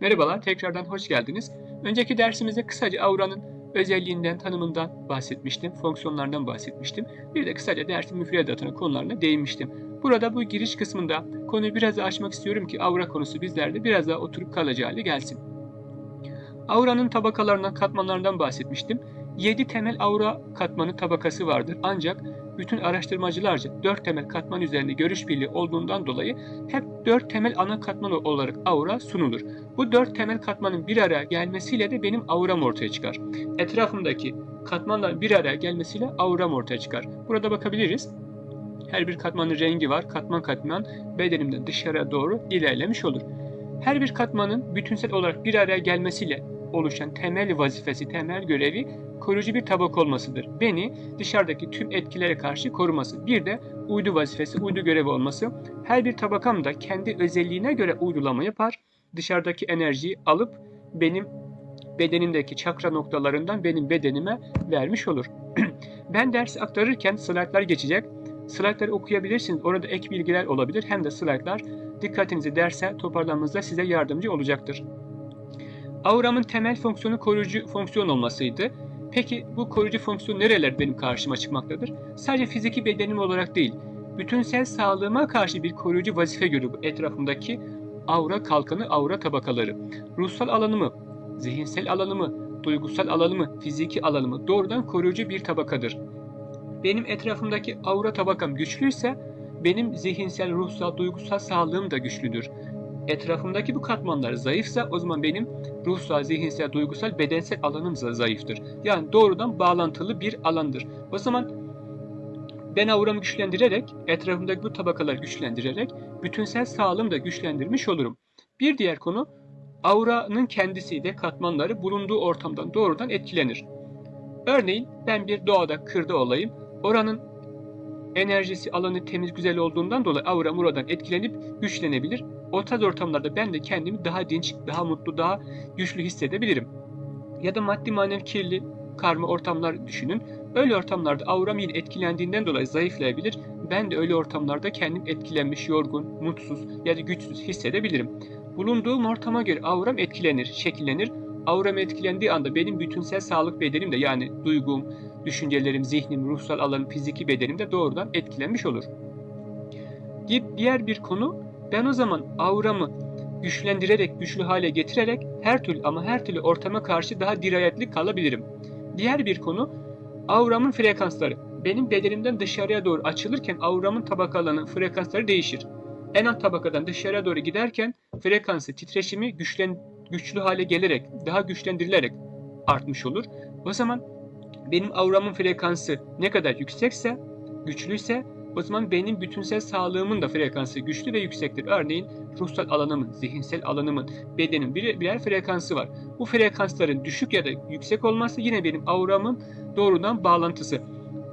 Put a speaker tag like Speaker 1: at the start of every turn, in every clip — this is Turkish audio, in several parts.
Speaker 1: Merhabalar, tekrardan hoş geldiniz. Önceki dersimizde kısaca auranın özelliğinden, tanımından bahsetmiştim, fonksiyonlarından bahsetmiştim. Bir de kısaca dersin müfredatına konularına değinmiştim. Burada bu giriş kısmında konuyu biraz daha açmak istiyorum ki aura konusu bizlerde biraz daha oturup kalıcı hale gelsin. Auranın tabakalarından, katmanlarından bahsetmiştim. 7 temel aura katmanı tabakası vardır. Ancak bütün araştırmacılarca 4 temel katman üzerinde görüş birliği olduğundan dolayı hep 4 temel ana katman olarak aura sunulur. Bu 4 temel katmanın bir araya gelmesiyle de benim auram ortaya çıkar. Etrafımdaki katmanların bir araya gelmesiyle auram ortaya çıkar. Burada bakabiliriz. Her bir katmanın rengi var. Katman katman bedenimden dışarıya doğru ilerlemiş olur. Her bir katmanın bütünsel olarak bir araya gelmesiyle oluşan temel vazifesi, temel görevi koruyucu bir tabak olmasıdır. Beni dışarıdaki tüm etkilere karşı koruması. Bir de uydu vazifesi, uydu görevi olması. Her bir tabakam da kendi özelliğine göre uygulama yapar. Dışarıdaki enerjiyi alıp benim bedenimdeki çakra noktalarından benim bedenime vermiş olur. ben dersi aktarırken slaytlar geçecek. Slaytları okuyabilirsiniz. Orada ek bilgiler olabilir. Hem de slaytlar dikkatinizi derse toparlamanızda size yardımcı olacaktır. Auramın temel fonksiyonu koruyucu fonksiyon olmasıydı. Peki bu koruyucu fonksiyon nereler benim karşıma çıkmaktadır? Sadece fiziki bedenim olarak değil, bütünsel sağlığıma karşı bir koruyucu vazife görür etrafımdaki aura kalkanı, aura tabakaları. Ruhsal alanımı, zihinsel alanımı, duygusal alanımı, fiziki alanımı doğrudan koruyucu bir tabakadır. Benim etrafımdaki aura tabakam güçlüyse benim zihinsel, ruhsal, duygusal sağlığım da güçlüdür. Etrafımdaki bu katmanlar zayıfsa o zaman benim ruhsal, zihinsel, duygusal, bedensel alanım zayıftır. Yani doğrudan bağlantılı bir alandır. O zaman ben auramı güçlendirerek, etrafımdaki bu tabakaları güçlendirerek bütünsel sağlığımı da güçlendirmiş olurum. Bir diğer konu auranın kendisi de katmanları bulunduğu ortamdan doğrudan etkilenir. Örneğin ben bir doğada kırda olayım. Oranın enerjisi alanı temiz güzel olduğundan dolayı auram oradan etkilenip güçlenebilir. O tarz ortamlarda ben de kendimi daha dinç, daha mutlu, daha güçlü hissedebilirim. Ya da maddi manevi kirli, karma ortamlar düşünün. Öyle ortamlarda auram yine etkilendiğinden dolayı zayıflayabilir. Ben de öyle ortamlarda kendim etkilenmiş, yorgun, mutsuz ya da güçsüz hissedebilirim. Bulunduğum ortama göre auram etkilenir, şekillenir. Auram etkilendiği anda benim bütünsel sağlık bedenim de yani duygum, düşüncelerim, zihnim, ruhsal alanım, fiziki bedenim de doğrudan etkilenmiş olur. Diğer bir konu ben o zaman auramı güçlendirerek, güçlü hale getirerek her türlü ama her türlü ortama karşı daha dirayetli kalabilirim. Diğer bir konu auramın frekansları. Benim bedenimden dışarıya doğru açılırken auramın tabakalarının frekansları değişir. En alt tabakadan dışarıya doğru giderken frekansı, titreşimi güçlen, güçlü hale gelerek, daha güçlendirilerek artmış olur. O zaman benim auramın frekansı ne kadar yüksekse, güçlüyse o zaman benim bütünsel sağlığımın da frekansı güçlü ve yüksektir. Örneğin ruhsal alanımın, zihinsel alanımın, bedenin bir, birer frekansı var. Bu frekansların düşük ya da yüksek olması yine benim auramın doğrudan bağlantısı.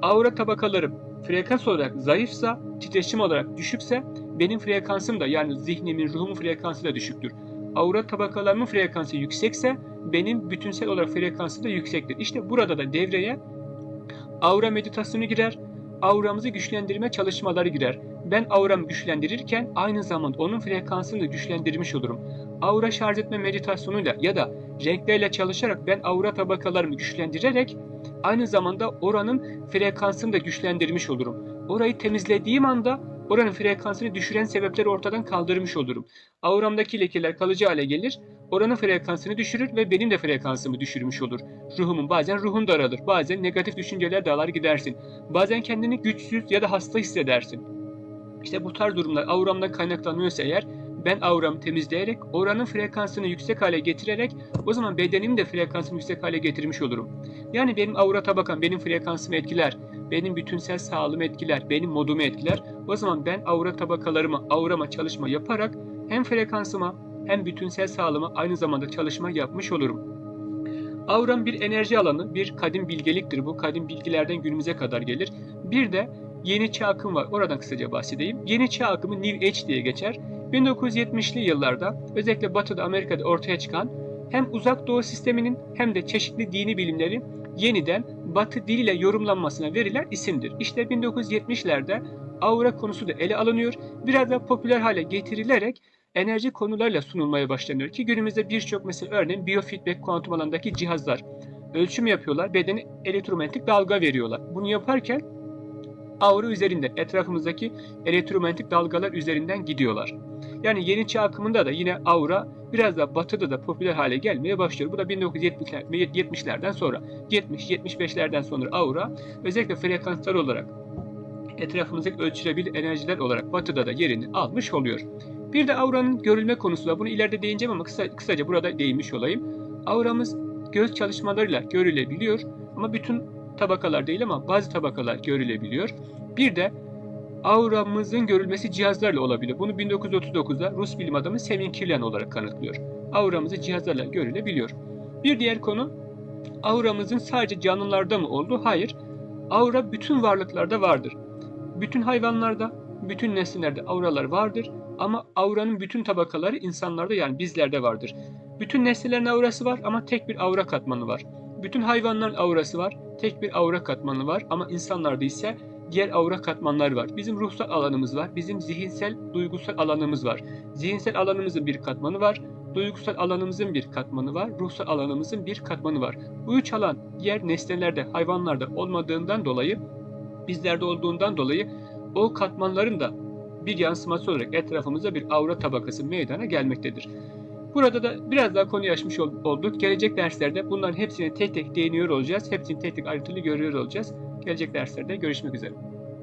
Speaker 1: Aura tabakalarım frekans olarak zayıfsa, titreşim olarak düşükse benim frekansım da yani zihnimin, ruhumun frekansı da düşüktür. Aura tabakalarımın frekansı yüksekse benim bütünsel olarak frekansı da yüksektir. İşte burada da devreye aura meditasyonu girer, auramızı güçlendirme çalışmaları girer. Ben auramı güçlendirirken aynı zamanda onun frekansını da güçlendirmiş olurum. Aura şarj etme meditasyonuyla ya da renklerle çalışarak ben aura tabakalarımı güçlendirerek aynı zamanda oranın frekansını da güçlendirmiş olurum. Orayı temizlediğim anda oranın frekansını düşüren sebepleri ortadan kaldırmış olurum. Auramdaki lekeler kalıcı hale gelir, oranın frekansını düşürür ve benim de frekansımı düşürmüş olur. Ruhumun bazen ruhun daralır, bazen negatif düşünceler dağlar gidersin. Bazen kendini güçsüz ya da hasta hissedersin. İşte bu tarz durumlar auramda kaynaklanıyorsa eğer ben auramı temizleyerek oranın frekansını yüksek hale getirerek o zaman bedenim de frekansını yüksek hale getirmiş olurum. Yani benim aura tabakam benim frekansımı etkiler, benim bütünsel sağlığımı etkiler, benim modumu etkiler. O zaman ben aura tabakalarıma, aurama çalışma yaparak hem frekansıma hem bütünsel sağlığıma aynı zamanda çalışma yapmış olurum. Auram bir enerji alanı, bir kadim bilgeliktir. Bu kadim bilgilerden günümüze kadar gelir. Bir de yeni çağ akım var. Oradan kısaca bahsedeyim. Yeni çağ akımı New Age diye geçer. 1970'li yıllarda özellikle Batı'da Amerika'da ortaya çıkan hem uzak doğu sisteminin hem de çeşitli dini bilimleri yeniden Batı diliyle yorumlanmasına verilen isimdir. İşte 1970'lerde aura konusu da ele alınıyor. Biraz da popüler hale getirilerek enerji konularıyla sunulmaya başlanıyor ki günümüzde birçok mesela örneğin biyofeedback kuantum alandaki cihazlar ölçüm yapıyorlar, bedene elektromanyetik dalga veriyorlar. Bunu yaparken aura üzerinde etrafımızdaki elektromanyetik dalgalar üzerinden gidiyorlar. Yani yeni çağ akımında da yine aura biraz da batıda da popüler hale gelmeye başlıyor. Bu da 1970'ler 70'lerden sonra 70-75'lerden sonra aura özellikle frekanslar olarak etrafımızdaki ölçülebilir enerjiler olarak batıda da yerini almış oluyor. Bir de auranın görülme konusu var. Bunu ileride değineceğim ama kısa, kısaca burada değinmiş olayım. Auramız göz çalışmalarıyla görülebiliyor ama bütün tabakalar değil ama bazı tabakalar görülebiliyor. Bir de auramızın görülmesi cihazlarla olabiliyor. Bunu 1939'da Rus bilim adamı Sevin Kirlian olarak kanıtlıyor. Auramızı cihazlarla görülebiliyor. Bir diğer konu auramızın sadece canlılarda mı olduğu? Hayır. Aura bütün varlıklarda vardır. Bütün hayvanlarda, bütün nesnelerde auralar vardır ama auranın bütün tabakaları insanlarda yani bizlerde vardır. Bütün nesnelerin aurası var ama tek bir aura katmanı var. Bütün hayvanların aurası var, tek bir aura katmanı var ama insanlarda ise diğer aura katmanlar var. Bizim ruhsal alanımız var, bizim zihinsel, duygusal alanımız var. Zihinsel alanımızın bir katmanı var, duygusal alanımızın bir katmanı var, ruhsal alanımızın bir katmanı var. Bu üç alan diğer nesnelerde, hayvanlarda olmadığından dolayı, bizlerde olduğundan dolayı o katmanların da bir yansıması olarak etrafımızda bir aura tabakası meydana gelmektedir. Burada da biraz daha konuyu açmış ol- olduk. Gelecek derslerde bunların hepsine tek tek değiniyor olacağız. Hepsini tek tek ayrıntılı görüyor olacağız. Gelecek derslerde görüşmek üzere.